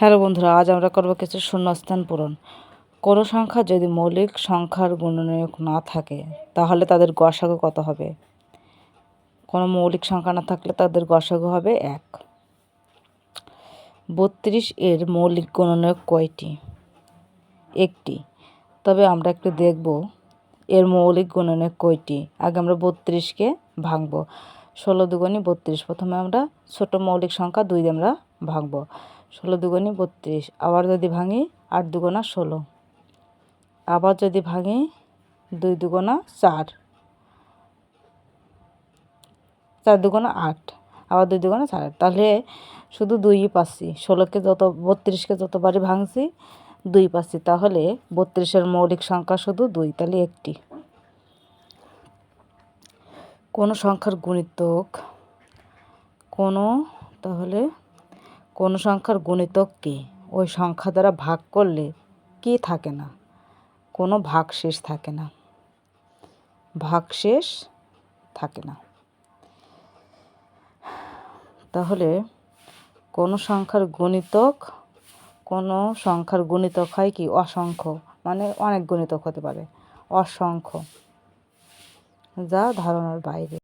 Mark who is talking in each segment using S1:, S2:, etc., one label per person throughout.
S1: Hello বন্ধুরা, আজ আমরা করব কিছু শূন্যস্থান পূরণ। কোনো সংখ্যা যদি মৌলিক সংখ্যার গুণনীয়ক না থাকে, তাহলে তাদের গসাগু কত হবে? কোনো মৌলিক সংখ্যা না থাকলে তাদের গসাগু হবে এক। বত্রিশ এর মৌলিক গুণনীয়ক কয়টি? একটি। তবে আমরা একটু দেখব, এর মৌলিক গুণনীয়ক কয়টি? আগে আমরা বত্রিশকে ভাঙব। ষোলো দুগুণী বত্রিশ, প্রথমে আমরা ছোট মৌলিক সংখ্যা দুই দিয়ে আমরা ভাঙব। ষোলো দুগুণী বত্রিশ। আবার যদি ভাঙি, আট দুগুণা ষোলো। আবার যদি ভাঙি, দুই দুগুণা চার। চার দুগুণা আট। আবার দুই দুগুণা চার। তাহলে শুধু দুইই পাচ্ছি। ষোলোকে যত, বত্রিশকে যতবারই ভাঙছি, দুই পাচ্ছি। তাহলে বত্রিশের মৌলিক সংখ্যা শুধু দুই, তাহলে একটি। কোনো সংখ্যার গুণিতক কোনো, তাহলে কোনো সংখ্যার গুণিতক কি? ওই সংখ্যা দ্বারা ভাগ করলে কি থাকে না? কোনো ভাগশেষ থাকে না। ভাগশেষ থাকে না। তাহলে কোনো সংখ্যার গুণিতক, কোনো সংখ্যার গুণিতক হয় কি? অসংখ্য মানে অনেক গুণিতক হতে পারে। অসংখ্য, যা ধারণার বাইরে।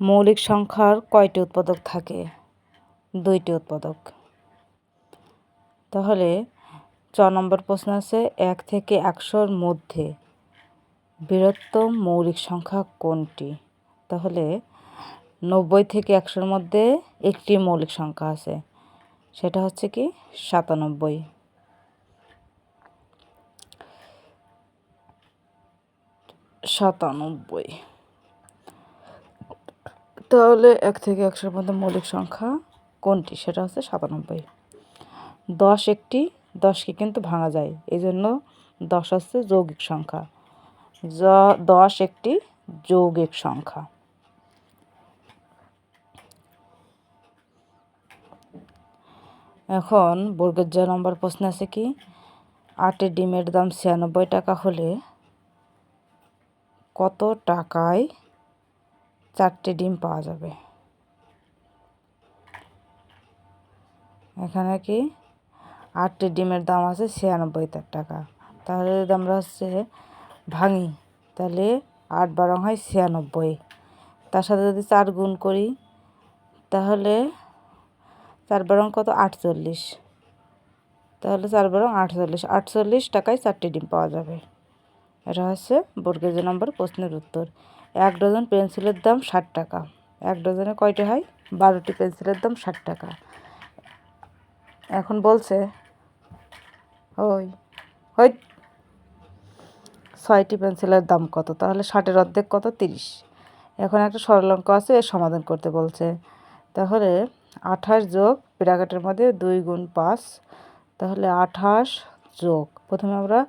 S1: মৌলিক সংখ্যার কয়টি উৎপাদক থাকে? দুইটি উৎপাদক। তাহলে চ নম্বর প্রশ্ন আছে, এক থেকে একশোর মধ্যে বৃহত্তম মৌলিক সংখ্যা কোনটি? তাহলে নব্বই থেকে একশোর মধ্যে একটি মৌলিক সংখ্যা আছে, সেটা হচ্ছে কি সাতানব্বই। সাতানব্বই। তাহলে এক থেকে একশোর মধ্যে মৌলিক সংখ্যা কোনটি? সেটা হচ্ছে সাতানব্বই। দশ একটি, দশকে কিন্তু ভাঙা যায়। এই জন্য দশ হচ্ছে যৌগিক সংখ্যা। য, দশ একটি যৌগিক সংখ্যা। এখন বর্গের জ নম্বর প্রশ্ন আছে কি? আটের ডিমের দাম ছিয়ানব্বই টাকা হলে কত টাকায় চারটে ডিম পাওয়া যাবে? এখানে কি আটটি ডিমের দাম আছে ছিয়ানব্বই টাকা। তাহলে যদি আমরা হচ্ছে ভাঙি, তাহলে আট বারো হয় ছিয়ানব্বই। তার সাথে যদি চার গুণ করি, তাহলে চার বারং কত? আটচল্লিশ। তাহলে চার বারং আটচল্লিশ। আটচল্লিশ টাকায় চারটি ডিম পাওয়া যাবে। এটা হচ্ছে বর্গেজ নম্বর, প্রশ্নের উত্তর। এক ডজন পেন্সিলের দাম ষাট টাকা। এক ডজনে কয়টি হয়? বারোটি পেন্সিলের দাম ষাট টাকা। এখন বলছে, ওই ওই, ছয়টি পেন্সিলের দাম কত? তাহলে ষাটের অর্ধেক কত? তিরিশ। এখন একটা সরল অঙ্ক আছে, এর সমাধান করতে বলছে। তাহলে আঠাশ যোগ ব্র্যাকেটের মধ্যে দুই গুণ পাঁচ, তাহলে আঠাশ যোগ, প্রথমে আমরা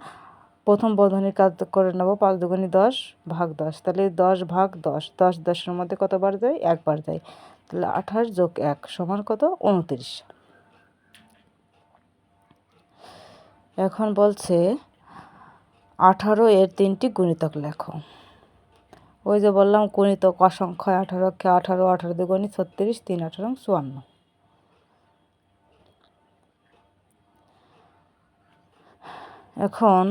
S1: প্রথম বন্ধনীর কাজ করে নেব পাঁচ দুগুণি দশ ভাগ দশ, তাহলে দশ ভাগ দশ দশ দশের মধ্যে কতবার যায়? একবার যায়। তাহলে আঠাশ যোগ এক সমান কত? উনত্রিশ। এখন বলছে, আঠারো এর তিনটি গুণিতক লেখো। ওই যে বললাম, গুণিতক অসংখ্য আঠারো কে আঠারো আঠারো দু দুগুণি ছত্রিশ, তিন আঠারো চুয়ান্ন। এখন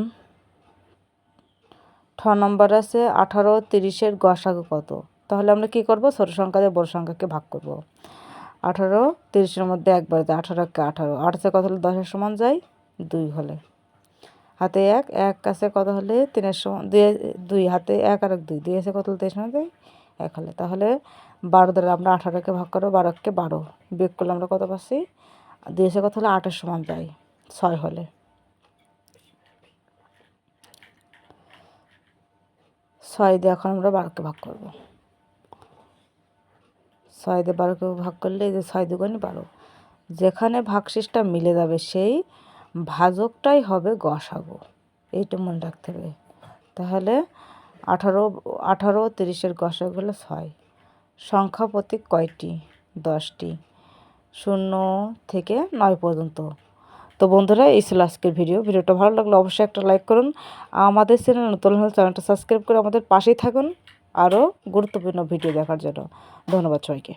S1: ঠ নম্বর আছে, আঠারো তিরিশের গসাগু কত? তাহলে আমরা কি করব? ছোট সংখ্যা দিয়ে বড় সংখ্যাকে ভাগ করব। আঠারো তিরিশের মধ্যে একবার যায়, আঠারোকে আঠারো। আটশো কত হলে? দশের সমান যায় দুই হলে। হাতে এক এক কাছে কত হলে? তিনের সমান দুই দুই হাতে এক আর এক দুই। দুই আছে কত হলে? তিনের সমান যায় এক হলে। তাহলে বারো দ্বারা আমরা আঠারোকে ভাগ করব বারোকে বারো। বিয়োগ করলে আমরা কত পাচ্ছি? দুই আছে কত হলে? আটের সমান যাই, ছয় হলে। ছয় দিয়ে এখন আমরা বারোকে ভাগ করব। ছয় দিয়ে বারোকে ভাগ করলে এই যে ছয় দুগুণে বারো। যেখানে ভাগশেষটা মিলে যাবে সেই ভাজকটাই হবে গসাগো এইটা মনে রাখতে হবে। তাহলে আঠারো আঠারো তিরিশের গসাগ হলো ছয়। সংখ্যা প্রতীক কয়টি? দশটি। শূন্য থেকে নয় পর্যন্ত। তো বন্ধুরা, এই ছিল আজকের ভিডিও। ভিডিওটা ভালো লাগলে অবশ্যই একটা লাইক করুন। আমাদের চ্যানেল নতুন হলে চ্যানেলটা সাবস্ক্রাইব করে আমাদের পাশেই থাকুন। আরও গুরুত্বপূর্ণ ভিডিও দেখার জন্য। ধন্যবাদ সবাইকে।